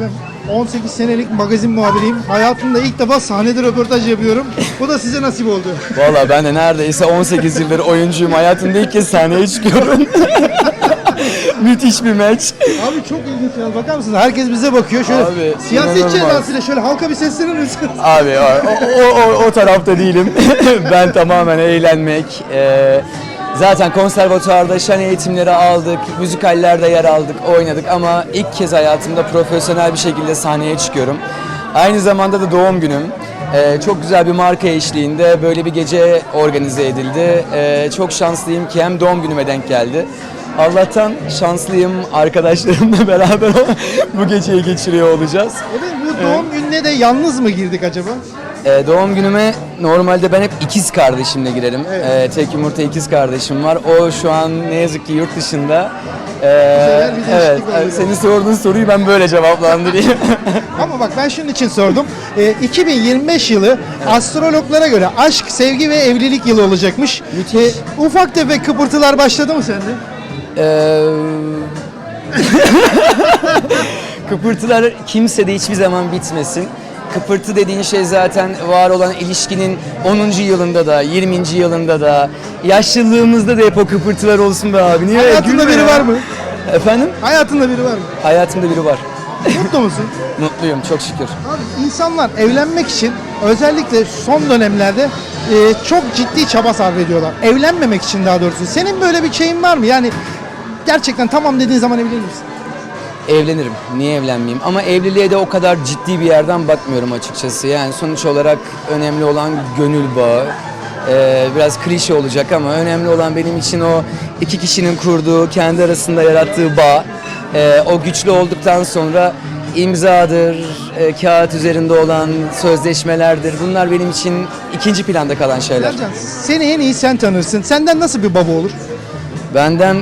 Ben 18 senelik magazin muhabiriyim. Hayatımda ilk defa sahnede röportaj yapıyorum. Bu da size nasip oldu. Valla ben de neredeyse 18 yıldır oyuncuyum. Hayatımda ilk kez sahneye çıkıyorum. Müthiş bir maç. Abi çok ilginç ya. Bakar mısınız? Herkes bize bakıyor. Şöyle Abi, siyasetçi inanılmaz. edasıyla şöyle halka bir seslenir misiniz? Abi o, o, o, o tarafta değilim. ben tamamen eğlenmek. Ee, zaten konservatuvarda şan eğitimleri aldık, müzikallerde yer aldık, oynadık ama ilk kez hayatımda profesyonel bir şekilde sahneye çıkıyorum. Aynı zamanda da doğum günüm. Ee, çok güzel bir marka eşliğinde böyle bir gece organize edildi. Ee, çok şanslıyım ki hem doğum günüme denk geldi. Allah'tan şanslıyım arkadaşlarımla beraber bu geceyi geçiriyor olacağız. Evet bu doğum gününe de yalnız mı girdik acaba? Ee, doğum günüme normalde ben hep ikiz kardeşimle girerim. Ee, tek yumurta ikiz kardeşim var. O şu an ne yazık ki yurt dışında. Ee, bir evet, değişiklik oluyor. senin sorduğun soruyu ben böyle cevaplandırayım. Ama bak ben şunun için sordum. Ee, 2025 yılı astrologlara göre aşk, sevgi ve evlilik yılı olacakmış. Ee, ufak tefek kıpırtılar başladı mı sende? Ee, Kıpırtılar kimsede hiçbir zaman bitmesin. Kıpırtı dediğin şey zaten var olan ilişkinin 10. yılında da, 20. yılında da, yaşlılığımızda da hep o kıpırtılar olsun be abi. Niye? Hayatında Gülme biri ya. var mı? Efendim? Hayatında biri var mı? Hayatımda biri var. Mutlu musun? Mutluyum çok şükür. Abi insanlar evlenmek için özellikle son dönemlerde e, çok ciddi çaba sarf ediyorlar. Evlenmemek için daha doğrusu. Senin böyle bir şeyin var mı? Yani gerçekten tamam dediğin zaman evlenir misin? Evlenirim. Niye evlenmeyeyim? Ama evliliğe de o kadar ciddi bir yerden bakmıyorum açıkçası. Yani sonuç olarak önemli olan gönül bağı. Ee, biraz klişe olacak ama önemli olan benim için o iki kişinin kurduğu, kendi arasında yarattığı bağ. Ee, o güçlü olduktan sonra imzadır, e, kağıt üzerinde olan sözleşmelerdir. Bunlar benim için ikinci planda kalan şeyler. Ercan seni en iyi sen tanırsın. Senden nasıl bir baba olur? Benden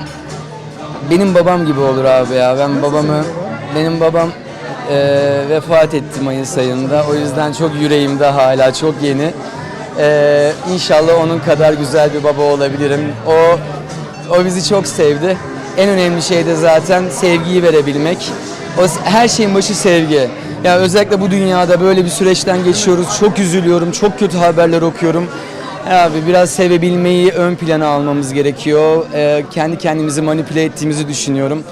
benim babam gibi olur abi ya. Ben babamı benim babam e, vefat etti Mayıs ayında. O yüzden çok yüreğimde hala çok yeni. E, inşallah onun kadar güzel bir baba olabilirim. O o bizi çok sevdi. En önemli şey de zaten sevgiyi verebilmek. O her şeyin başı sevgi. Ya özellikle bu dünyada böyle bir süreçten geçiyoruz. Çok üzülüyorum. Çok kötü haberler okuyorum. Abi biraz sevebilmeyi ön plana almamız gerekiyor. Ee, kendi kendimizi manipüle ettiğimizi düşünüyorum.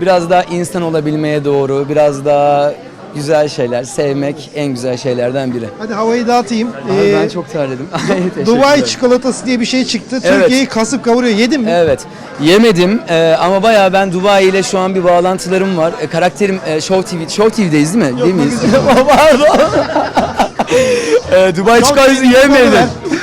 Biraz daha insan olabilmeye doğru, biraz daha güzel şeyler, sevmek en güzel şeylerden biri. Hadi havayı dağıtayım. Abi Ee, ben çok terledim. Teşekkür Dubai ederim. çikolatası diye bir şey çıktı. Evet. Türkiye'yi kasıp kavuruyor. Yedin mi? Evet. Yemedim ee, ama bayağı ben Dubai ile şu an bir bağlantılarım var. E, karakterim e, Show TV, Show TV'deyiz değil mi? değil miyiz? Pardon. e, Dubai çikolatası yemedim.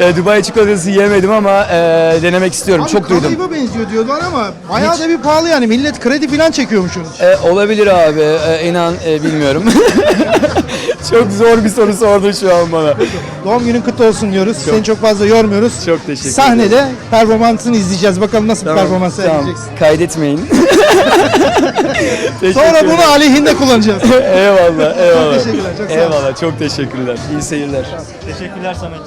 e, Dubai çikolatası yemedim ama e, denemek istiyorum. Abi Çok duydum. kadayıfa benziyor diyorlar ama bayağı da bir pahalı yani. Millet kredi falan çekiyormuş onun için. E, olabilir abi. E, inan e, bilmiyorum. çok zor bir soru sordun şu an bana. Doğum günün kutlu olsun diyoruz. Seni çok fazla yormuyoruz. Çok teşekkür Sahnede performansını izleyeceğiz. Bakalım nasıl bir performans tamam. sergileyeceksin. Kaydetmeyin. Sonra bunu aleyhinde kullanacağız. eyvallah, eyvallah. teşekkürler, çok sağ ol. Eyvallah, çok teşekkürler. İyi seyirler. Teşekkürler Samet.